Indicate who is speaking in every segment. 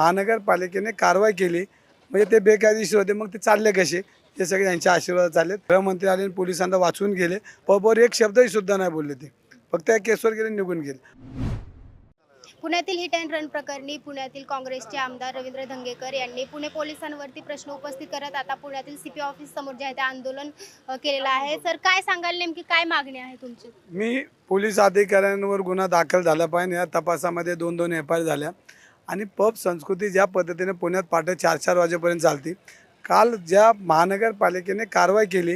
Speaker 1: महानगरपालिकेने कारवाई केली. म्हणजे ते बेकायदेशीर होते. मग ते चालले कसे? हे सगळे यांच्या आशीर्वाद चालले. गृहमंत्री आले पोलिसांना वाचवून गेले. पबवर एक शब्दही सुद्धा नाही बोलले ते. फक्त या केसवर गेले निघून गेले.
Speaker 2: पुण्यातील हिट अँड रन प्रकरणी पुण्यातील काँग्रेसचे आमदार रवींद्र धंगेकर यांनी पुणे पोलिसांवरती प्रश्न उपस्थित करत आता पुण्यातील सीपी ऑफिस समोर जे आहे ते आंदोलन केलेलं आहे. सर काय सांगाल नेमकी? काय मागणी आहे तुमची?
Speaker 1: मी पोलीस अधिकाऱ्यांवर गुन्हा दाखल झाला पाहिजे. या तपासामध्ये दोन दोन एफ आय झाल्या. आणि पब संस्कृती ज्या पद्धतीने पुण्यात पहाटे चार चार वाजेपर्यंत चालती काल ज्या महानगरपालिकेने कारवाई केली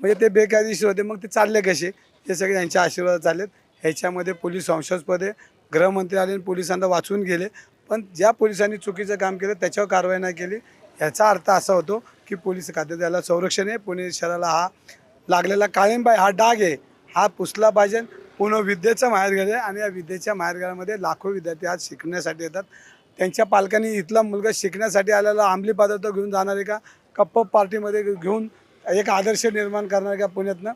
Speaker 1: म्हणजे ते बेकायदेशीर होते मग ते चालले कसे? हे सगळे यांच्या आशीर्वाद चाललेत. ह्याच्यामध्ये पोलीस संशयास्पद आहे गृहमंत्री आले आणि पोलिसांना वाचवून गेले. पण ज्या पोलिसांनी चुकीचं काम केलं त्याच्यावर कारवाई नाही केली. याचा अर्थ असा होतो की पोलीस खात्यात त्याला संरक्षण आहे. पुणे शहराला हा लागलेला काळींबाई हा डाग आहे. हा पुसला पाहिजे. पूर्ण विद्येचं माहेरघर आहे आणि या विद्येच्या माहेरघरामध्ये लाखो विद्यार्थी आज शिकण्यासाठी येतात. त्यांच्या पालकांनी इथला मुलगा शिकण्यासाठी आलेला अंमली पदार्थ घेऊन जाणार आहे का? कप्प पार्टीमध्ये घेऊन एक आदर्श निर्माण करणार का पुण्यातनं?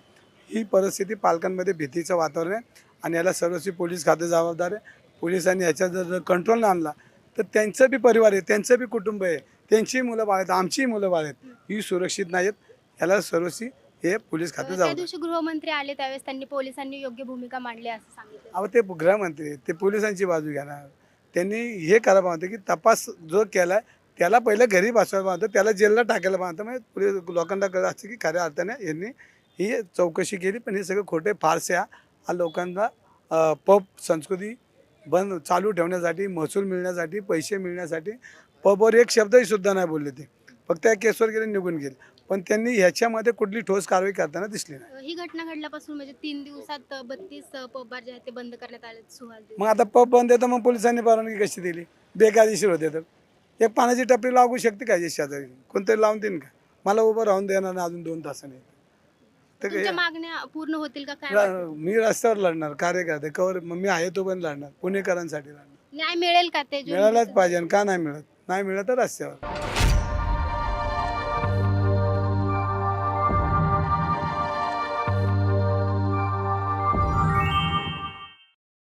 Speaker 1: ही परिस्थिती पालकांमध्ये भीतीचं वातावरण आहे आणि याला सर्वस्वी पोलीस खाते जबाबदार आहे. पोलिसांनी याच्यात जर कंट्रोल नाही आणला तर त्यांचं बी परिवार आहे त्यांचं बी कुटुंब आहे त्यांचीही मुलं बाळ आहेत आमचीही मुलं बाळ आहेत ही सुरक्षित नाहीत याला सर्वस्वी हे पोलीस खाते
Speaker 2: त्या दिवशी गृहमंत्री आले त्यावेळेस त्यांनी पोलिसांनी योग्य भूमिका मांडली असं सांगितलं.
Speaker 1: अहो ते गृहमंत्री ते पोलिसांची बाजू घेणार. त्यांनी हे करायला पाहतं की तपास जो केलाय त्याला पहिलं घरी बसवायला पाहतं त्याला जेलला टाकायला पाहतं म्हणजे पुढे लोकांना कळत असतं की खऱ्या अर्थाने यांनी ही चौकशी केली पण हे सगळं खोटे फारसे हा लोकांना पप पब संस्कृती बंद चालू ठेवण्यासाठी महसूल मिळण्यासाठी पैसे मिळण्यासाठी पबवर एक शब्दही सुद्धा नाही बोलले ते. फक्त या केसवर गेले निघून गेले. पण त्यांनी ह्याच्यामध्ये कुठली ठोस कारवाई करताना दिसली नाही.
Speaker 2: ही घटना घडल्यापासून म्हणजे तीन दिवसात बत्तीस पब बार जे आहेत ते बंद करण्यात आले सुहाल दिवस.
Speaker 1: मग आता पब बंद आहे तर मग पोलिसांनी परवानगी कशी दिली? बेकायदेशीर होते तर. एक पाण्याची टपरी लागू शकते का याच्या शेजारी? कोणतरी लावून देईन का? मला उभं राहून देणार नाही अजून दोन तासाने. तर
Speaker 2: तुमच्या
Speaker 1: काय-
Speaker 2: मागण्या पूर्ण होतील का? काय वाटतं?
Speaker 1: रा- मी रस्त्यावर लढणार कार्यकर्ते कवर मग मी आहे तो पण लढणार पुणेकरांसाठी लढणार.
Speaker 2: न्याय मिळेल का ते? जे-
Speaker 1: मिळायलाच पाहिजे आणि का नाही मिळत? नाही मिळत तर रस्त्यावर.